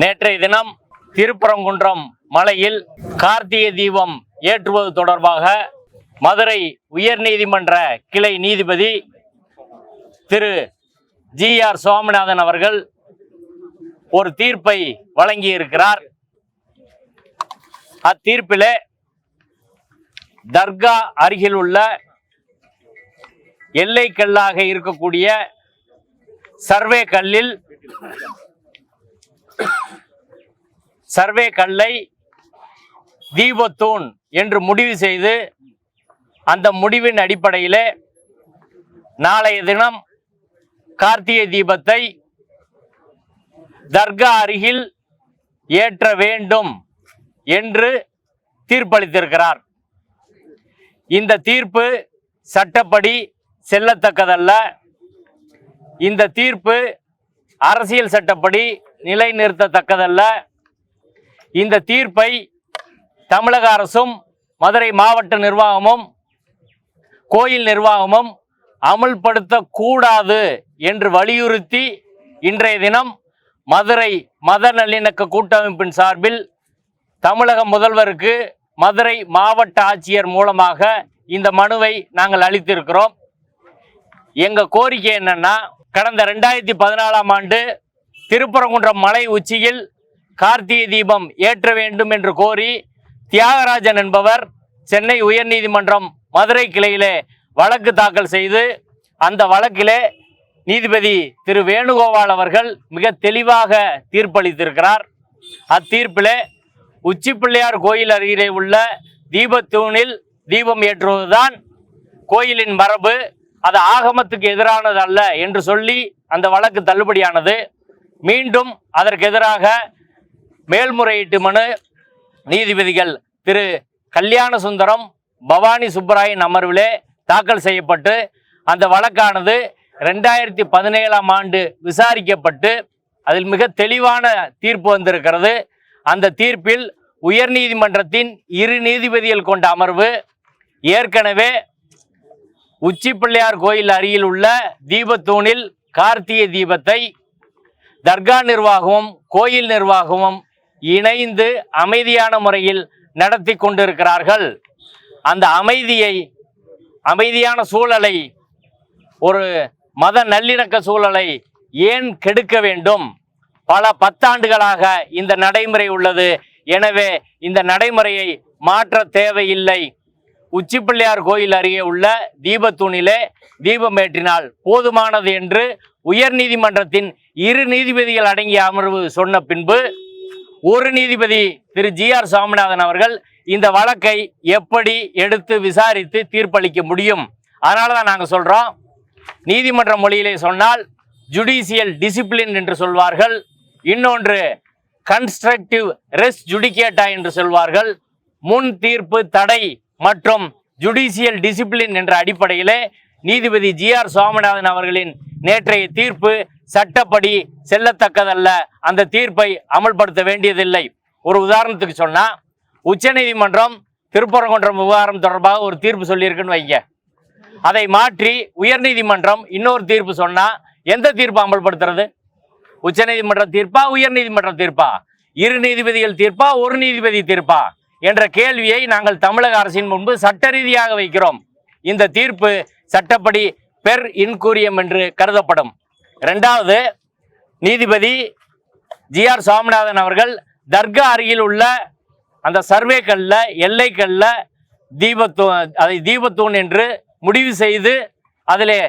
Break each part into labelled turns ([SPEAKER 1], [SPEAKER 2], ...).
[SPEAKER 1] நேற்றைய தினம் திருப்பரங்குன்றம் மலையில் கார்த்திகை தீபம் ஏற்றுவது தொடர்பாக மதுரை உயர்நீதிமன்ற கிளை நீதிபதி திரு ஜி ஆர் சுவாமிநாதன் அவர்கள் ஒரு தீர்ப்பை வழங்கியிருக்கிறார். அத்தீர்ப்பிலே தர்கா அருகில் உள்ள எல்லைக்கல்லாக இருக்கக்கூடிய சர்வே கல்லில் சர்வே கல்லை தீபத்தூண் என்று முடிவு செய்து அந்த முடிவின் அடிப்படையில் நாளைய தினம் கார்த்திகை தீபத்தை தர்கா அருகில் ஏற்ற வேண்டும் என்று தீர்ப்பளித்திருக்கிறார். இந்த தீர்ப்பு சட்டப்படி செல்லத்தக்கதல்ல. இந்த தீர்ப்பு அரசியல் சட்டப்படி நிலைநிறுத்தத்தக்கதல்ல. இந்த தீர்ப்பை தமிழக அரசும் மதுரை மாவட்ட நிர்வாகமும் கோயில் நிர்வாகமும் அமுல்படுத்தக்கூடாது என்று வலியுறுத்தி இன்றைய தினம் மதுரை மத நல்லிணக்க கூட்டமைப்பின் சார்பில் தமிழக முதல்வருக்கு மதுரை மாவட்ட ஆட்சியர் மூலமாக இந்த மனுவை நாங்கள் அளித்திருக்கிறோம். எங்கள் கோரிக்கை என்னென்னா கடந்த ரெண்டாயிரத்தி பதினாலாம் ஆண்டு திருப்பரங்குன்றம் மலை உச்சியில் கார்த்திகை தீபம் ஏற்ற வேண்டும் என்று கோரி தியாகராஜன் என்பவர் சென்னை உயர்நீதிமன்றம் மதுரை கிளையிலே வழக்கு தாக்கல் செய்து அந்த வழக்கிலே நீதிபதி திரு வேணுகோபால் அவர்கள் மிக தெளிவாக தீர்ப்பளித்திருக்கிறார். அத்தீர்ப்பிலே உச்சிப்பிள்ளையார் கோயில் அருகிலே உள்ள தீபத்தூணில் தீபம் ஏற்றுவதுதான் கோயிலின் மரபு. அது ஆகமத்துக்கு எதிரானது அல்ல என்று சொல்லி அந்த வழக்கு தள்ளுபடியானது. மீண்டும் அதற்கு எதிராக மேல்முறையீட்டு மனு நீதிபதிகள் திரு கல்யாண சுந்தரம் பவானி சுப்பராயன் அமர்விலே தாக்கல் செய்யப்பட்டு அந்த வழக்கானது ரெண்டாயிரத்தி பதினேழாம் ஆண்டு விசாரிக்கப்பட்டு அதில் மிக தெளிவான தீர்ப்பு வந்திருக்கிறது. அந்த தீர்ப்பில் உயர்நீதிமன்றத்தின் இரு நீதிபதிகள் கொண்ட அமர்வு ஏற்கனவே உச்சிப்பிள்ளையார் கோயில் அருகில் உள்ள தீபத்தூணில் கார்த்திகை தீபத்தை தர்கா நிர்வாகமும் கோயில் நிர்வாகமும் இணைந்து அமைதியான முறையில் நடத்தி கொண்டிருக்கிறார்கள். அந்த அமைதியை அமைதியான சூழலை ஒரு மத நல்லிணக்க சூழலை ஏன் கெடுக்க வேண்டும்? பல பத்தாண்டுகளாக இந்த நடைமுறை உள்ளது. எனவே இந்த நடைமுறையை மாற்ற தேவையில்லை. உச்சிப்பிள்ளையார் கோயில் அருகே உள்ள தீபத்தூணிலே தீபம் ஏற்றினால் போதுமானது என்று உயர் நீதிமன்றத்தின் இரு நீதிபதிகள் அடங்கிய அமர்வு சொன்ன பின்பு ஒரு நீதிபதி திரு ஜி ஆர் சாமிநாதன் அவர்கள் இந்த வழக்கை எப்படி எடுத்து விசாரித்து தீர்ப்பளிக்க முடியும்? அதனால தான் நாங்கள் சொல்கிறோம் நீதிமன்ற மொழியிலே சொன்னால் ஜுடிஷியல் டிசிப்ளின் என்று சொல்வார்கள். இன்னொன்று கன்ஸ்ட்ரக்டிவ் ரெஸ் ஜுடிகேட்டா என்று சொல்வார்கள். முன் தீர்ப்பு தடை மற்றும் ஜுடிஷியல் டிசிப்ளின் என்ற அடிப்படையிலே நீதிபதி ஜி ஆர் சுவாமிநாதன் அவர்களின் நேற்றைய தீர்ப்பு சட்டப்படி செல்லத்தக்கதல்ல. அந்த தீர்ப்பை அமல்படுத்த வேண்டியதில்லை. ஒரு உதாரணத்துக்கு சொன்னால் உச்சநீதிமன்றம் திருப்பரங்குன்றம் விவகாரம் தொடர்பாக ஒரு தீர்ப்பு சொல்லியிருக்குன்னு வைங்க. அதை மாற்றி உயர்நீதிமன்றம் இன்னொரு தீர்ப்பு சொன்னால் எந்த தீர்ப்பு அமல்படுத்துறது? உச்சநீதிமன்ற தீர்ப்பா உயர்நீதிமன்ற தீர்ப்பா? இரு நீதிபதிகள் தீர்ப்பா ஒரு நீதிபதி தீர்ப்பா? என்ற கேள்வியை நாங்கள் தமிழக அரசின் முன்பு சட்ட ரீதியாக வைக்கிறோம். இந்த தீர்ப்பு சட்டப்படி பெர் இன்கூரியம் என்று கருதப்படும். ரெண்டாவது நீதிபதி ஜி ஆர் சுவாமிநாதன் அவர்கள் தர்கா அருகில் உள்ள அந்த சர்வே எல்லைக்களில் எல்லை தீபத்தூ அதை தீபத்தூண் என்று முடிவு செய்து அதிலே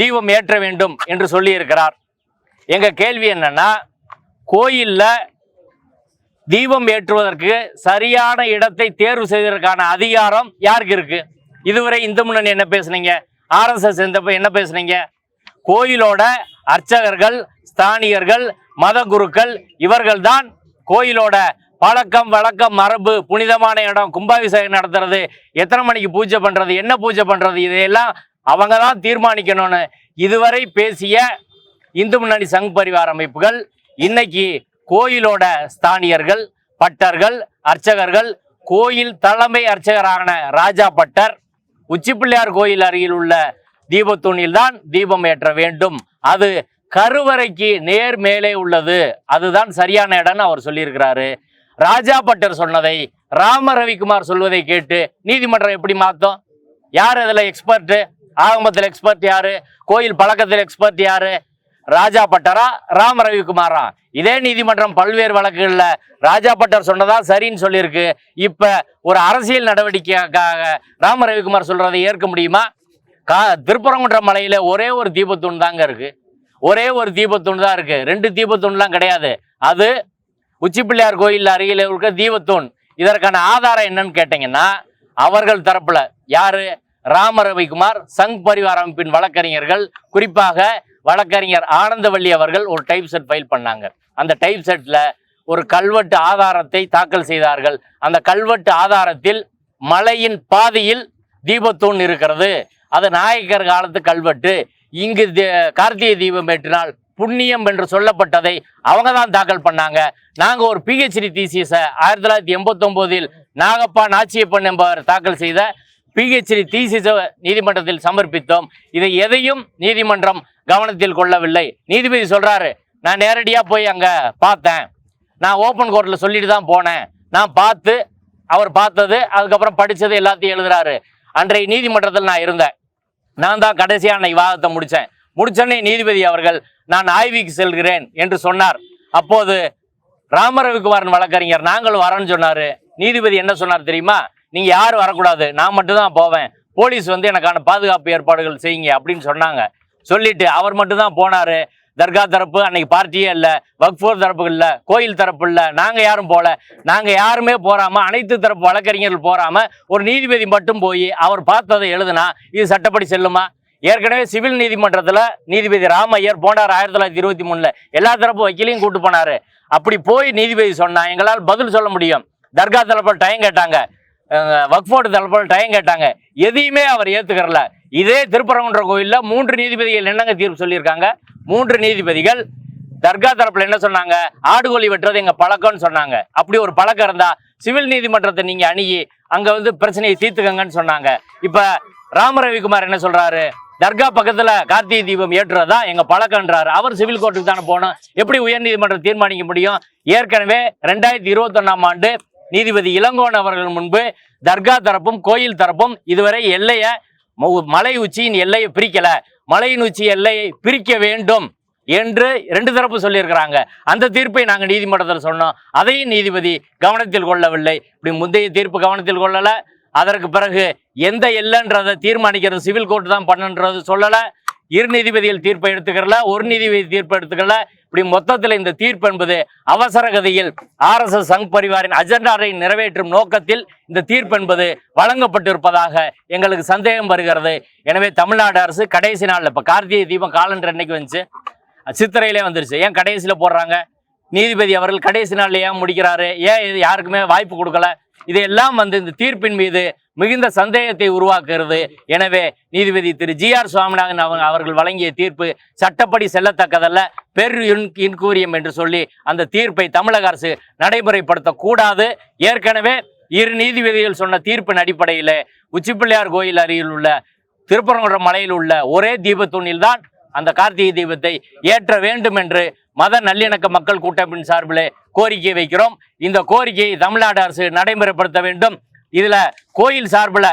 [SPEAKER 1] தீபம் ஏற்ற வேண்டும் என்று சொல்லியிருக்கிறார். எங்கள் கேள்வி என்னென்னா கோயிலில் தீபம் ஏற்றுவதற்கு சரியான இடத்தை தேர்வு செய்வதற்கான அதிகாரம் யாருக்கு இருக்குது இதுவரை இந்து முன்னணி என்ன பேசுனீங்க? ஆர்எஸ்எஸ் என்ன பேசுனீங்க? கோயிலோட அர்ச்சகர்கள் ஸ்தானியர்கள் மத குருக்கள் இவர்கள்தான் கோயிலோட பழக்கம் வழக்கம் மரபு புனிதமான இடம் கும்பாபிஷேகம் நடத்துறது எத்தனை மணிக்கு பூஜை பண்றது என்ன பூஜை பண்றது இதையெல்லாம் அவங்க தான் தீர்மானிக்கணும்னு இதுவரை பேசிய இந்து முன்னணி சங் பரிவார அமைப்புகள் இன்னைக்கு கோயிலோட ஸ்தானியர்கள் பட்டர்கள் அர்ச்சகர்கள் கோயில் தலைமை அர்ச்சகரான ராஜா பட்டர் உச்சிப்பிள்ளையார் கோயில் அருகில் உள்ள தீபத்தூணில் தான் தீபம் ஏற்ற வேண்டும். அது கருவறைக்கு நேர் மேலே உள்ளது. அதுதான் சரியான இடம்னு அவர் சொல்லியிருக்கிறாரு. ராஜா பட்டர் சொன்னதை ராம ரவிக்குமார் சொல்வதை கேட்டு நீதிமன்றம் எப்படி மாத்தோம்? யார் அதில் எக்ஸ்பர்ட்டு ஆகமத்தில் எக்ஸ்பர்ட் யாரு? கோயில் பழக்கத்தில் எக்ஸ்பர்ட் யாரு? ராஜா பட்டரா ராம ரவிக்குமாரா? இதே நீதிமன்றம் பல்வேறு வழக்குகளில் ராஜா பட்டர் சொன்னதா சரின்னு சொல்லியிருக்கு. இப்போ ஒரு அரசியல் நடவடிக்கைக்காக ராம ரவிக்குமார் சொல்றதை ஏற்க முடியுமா? கா திருப்பரங்குன்ற மலையில் ஒரே ஒரு தீபத்தூண் தாங்க இருக்கு. ஒரே ஒரு தீபத்தூண் தான் இருக்கு. ரெண்டு தீபத்தூண்லாம் கிடையாது. அது உச்சிப்பிள்ளையார் கோயில் அருகில் இருக்க தீபத்தூண். இதற்கான ஆதாரம் என்னன்னு கேட்டீங்கன்னா அவர்கள் தரப்புல யாரு? ராம ரவிக்குமார் சங் பரிவார் அமைப்பின் வழக்கறிஞர்கள். குறிப்பாக வழக்கறிஞர் ஆனந்தவள்ளி அவர்கள் ஒரு டைப் செட் ஃபைல் பண்ணாங்க. அந்த டைப் செட்டில் ஒரு கல்வெட்டு ஆதாரத்தை தாக்கல் செய்தார்கள். அந்த கல்வெட்டு ஆதாரத்தில் மலையின் பாதியில் தீபத்தூண் இருக்கிறது. அது நாயக்கர் காலத்து கல்வெட்டு. இங்கு தி- கார்த்திகை தீபம் ஏற்றினால் புண்ணியம் என்று சொல்லப்பட்டதை அவங்க தான் தாக்கல் பண்ணாங்க. நாங்கள் ஒரு பிஹெச்டி தீசியஸை ஆயிரத்தி தொள்ளாயிரத்தி எண்பத்தொம்போதில் நாகப்பா நாச்சியப்பன் என்பவர் தாக்கல் செய்த பிஹெச்டி தீசிச நீதிமன்றத்தில் சமர்ப்பித்தோம். இதை எதையும் நீதிமன்றம் கவனத்தில் கொள்ளவில்லை. நீதிபதி சொல்றாரு நான் நேரடியாக போய் அங்கே பார்த்தேன். நான் ஓப்பன் கோர்ட்டில் சொல்லிட்டு தான் போனேன். நான் பார்த்து அவர் பார்த்தது அதுக்கப்புறம் படித்தது எல்லாத்தையும் எழுதுறாரு. அன்றைய நீதிமன்றத்தில் நான் இருந்தேன். நான் தான் கடைசியான விவாதத்தை முடித்தேன் முடிச்சோடனே நீதிபதி அவர்கள் நான் ஆய்வுக்கு செல்கிறேன் என்று சொன்னார். அப்போது ராமரவிக்குமாரன் வழக்கறிஞர் நாங்கள் வரேன்னு சொன்னார். நீதிபதி என்ன சொன்னார் தெரியுமா? நீங்கள் யாரும் வரக்கூடாது. நான் மட்டும்தான் போவேன். போலீஸ் வந்து எனக்கான பாதுகாப்பு ஏற்பாடுகள் செய்யுங்க அப்படின்னு சொன்னாங்க. சொல்லிட்டு அவர் மட்டும்தான் போனாரு. தர்கா தரப்பு அன்னைக்கு பார்ட்டியே இல்லை. வக்ஃபோர் தரப்பு இல்லை. கோயில் தரப்பு இல்லை. நாங்கள் யாரும் போகல நாங்கள் யாருமே போகாமல் அனைத்து தரப்பு வழக்கறிஞர்கள் போகாமல் ஒரு நீதிபதி மட்டும் போய் அவர் பார்த்ததை எழுதுனா இது சட்டப்படி செல்லுமா? ஏற்கனவே சிவில் நீதிமன்றத்தில் நீதிபதி ராமையர் போனார் ஆயிரத்தி தொள்ளாயிரத்தி இருபத்தி மூணுல. எல்லா தரப்பு வக்கீலையும் கூட்டு போனார். அப்படி போய் நீதிபதி சொன்னால் எங்களால் பதில் சொல்ல முடியும். தர்கா தரப்பில் டைம் கேட்டாங்க. வக்ஃபோர்டு தலைப்பில் டைம் கேட்டாங்க. எதையுமே அவர் ஏற்றுக்கறல இதே திருப்பரங்குன்ற கோயிலில் மூன்று நீதிபதிகள் என்னங்க தீர்ப்பு சொல்லியிருக்காங்க? மூன்று நீதிபதிகள் தர்கா தரப்புல என்ன சொன்னாங்க? ஆடுகோழி வெட்டுறது எங்க பழக்கம்னு சொன்னாங்க. அப்படி ஒரு பழக்கம் இருந்தா சிவில் நீதிமன்றத்தை நீங்க அணுகி அங்க வந்து பிரச்சனையை தீர்த்துக்கங்கன்னு சொன்னாங்க. இப்ப ராம ரவிக்குமார் என்ன சொல்றாரு? தர்கா பக்கத்துல கார்த்திகை தீபம் ஏற்றுறதா எங்க பழக்கம்ன்றாரு. அவர் சிவில் கோர்ட்டுக்கு தானே போகணும். எப்படி உயர்நீதிமன்றம் தீர்மானிக்க முடியும்? ஏற்கனவே ரெண்டாயிரத்தி இருபத்தொன்னாம் ஆண்டு நீதிபதி இளங்கோன் அவர்கள் முன்பு தர்கா தரப்பும் கோயில் தரப்பும் இதுவரை எல்லையை மலை உச்சியின் எல்லையை பிரிக்கல. மலையின் உச்சி எல்லையை பிரிக்க வேண்டும் என்று ரெண்டு தரப்பு சொல்லியிருக்கிறாங்க. அந்த தீர்ப்பை நாங்கள் நீதிமன்றத்தில் சொன்னோம். அதையும் நீதிபதி கவனத்தில் கொள்ளவில்லை. இப்படி முந்தைய தீர்ப்பு கவனத்தில் கொள்ளலை. அதற்கு பிறகு எந்த எல்லைன்றதை தீர்மானிக்கிறது சிவில் கோர்ட் தான் பண்ணுன்றது சொல்லலை. இரு நீதிபதிகள் தீர்ப்பை எடுத்துக்கிறல ஒரு நீதிபதி தீர்ப்பு எடுத்துக்கல இப்படி மொத்தத்தில் இந்த தீர்ப்பு என்பது அவசர கதையில் ஆர்எஸ்எஸ் சங் பரிவாரின் அஜெண்டாவை நிறைவேற்றும் நோக்கத்தில் இந்த தீர்ப்பு என்பது வழங்கப்பட்டிருப்பதாக எங்களுக்கு சந்தேகம் வருகிறது. எனவே தமிழ்நாடு அரசு கடைசி நாளில் இப்போ கார்த்திகை தீபம் காலண்டர் என்னைக்கு வந்துச்சு. சித்திரையிலே வந்துருச்சு. ஏன் கடைசியில் போடுறாங்க? நீதிபதி அவர்கள் கடைசி நாளில் ஏன் முடிக்கிறாரு? ஏன் இது யாருக்குமே வாய்ப்பு கொடுக்கல? இதையெல்லாம் வந்து இந்த தீர்ப்பின் மீது மிகுந்த சந்தேகத்தை உருவாக்குகிறது. எனவே நீதிபதி திரு ஜி ஆர் சுவாமிநாதன் அவங்க அவர்கள் வழங்கிய தீர்ப்பு சட்டப்படி செல்லத்தக்கதல்ல. பெரு இன்கூரியம் என்று சொல்லி அந்த தீர்ப்பை தமிழக அரசு நடைமுறைப்படுத்தக்கூடாது. ஏற்கனவே இரு நீதிபதிகள் சொன்ன தீர்ப்பின் அடிப்படையில் உச்சிப்பிள்ளையார் கோயில் அருகில் உள்ள திருப்பரங்குன்ற மலையில் உள்ள ஒரே தீபத்தூணில் தான் அந்த கார்த்திகை தீபத்தை ஏற்ற வேண்டும் என்று மத நல்லிணக்க மக்கள் கூட்டமைப்பின் சார்பில் கோரிக்கை வைக்கிறோம். இந்த கோரிக்கையை தமிழ்நாடு அரசு நடைமுறைப்படுத்த வேண்டும். இதில் கோயில் சார்பில்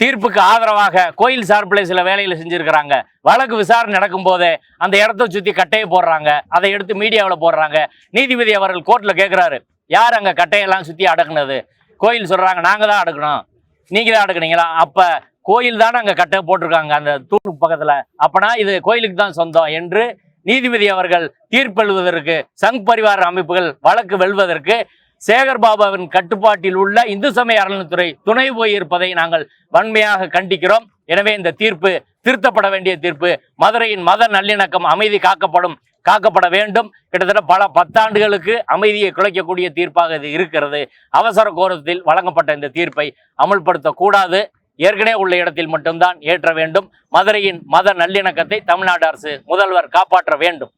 [SPEAKER 1] தீர்ப்புக்கு ஆதரவாக கோயில் சார்பில் சில வேலைகளை செஞ்சுருக்கிறாங்க. வழக்கு விசாரணை நடக்கும் போதே அந்த இடத்த சுற்றி கட்டையை போடுறாங்க. அதை எடுத்து மீடியாவில் போடுறாங்க. நீதிபதி அவர்கள் கோர்ட்டில் கேட்குறாரு யார் அங்கே கட்டையெல்லாம் சுற்றி அடக்குனது? கோயில் சொல்கிறாங்க நாங்கள் தான் அடக்கணும். நீங்க தான் அடக்குனீங்களா அப்ப கோயில் தானே அங்க கட்ட போட்டிருக்காங்க அந்த தூண் பக்கத்துல. அப்பனா இது கோயிலுக்கு தான் சொந்தம் என்று நீதிபதி அவர்கள் தீர்ப்பெழுவதற்கு சங் பரிவார அமைப்புகள் வழக்கு வெல்வதற்கு சேகர் பாபாவின் கட்டுப்பாட்டில் உள்ள இந்து சமய அறநிலைத்துறை துணை போயிருப்பதை நாங்கள் வன்மையாக கண்டிக்கிறோம். எனவே இந்த தீர்ப்பு திருத்தப்பட வேண்டிய தீர்ப்பு. மதுரையின் மத நல்லிணக்கம் அமைதி காக்கப்படும். காக்கப்பட வேண்டும். கிட்டத்தட்ட பல பத்தாண்டுகளுக்கு அமைதியை குலைக்கக்கூடிய தீர்ப்பாக இது இருக்கிறது. அவசர கோரத்தில் வழங்கப்பட்ட இந்த தீர்ப்பை அமல்படுத்தக்கூடாது. ஏற்கனவே உள்ள இடத்தில் மட்டும்தான் ஏற்ற வேண்டும். மதுரையின் மத நல்லிணக்கத்தை தமிழ்நாடு அரசு முதல்வர் காப்பாற்ற வேண்டும்.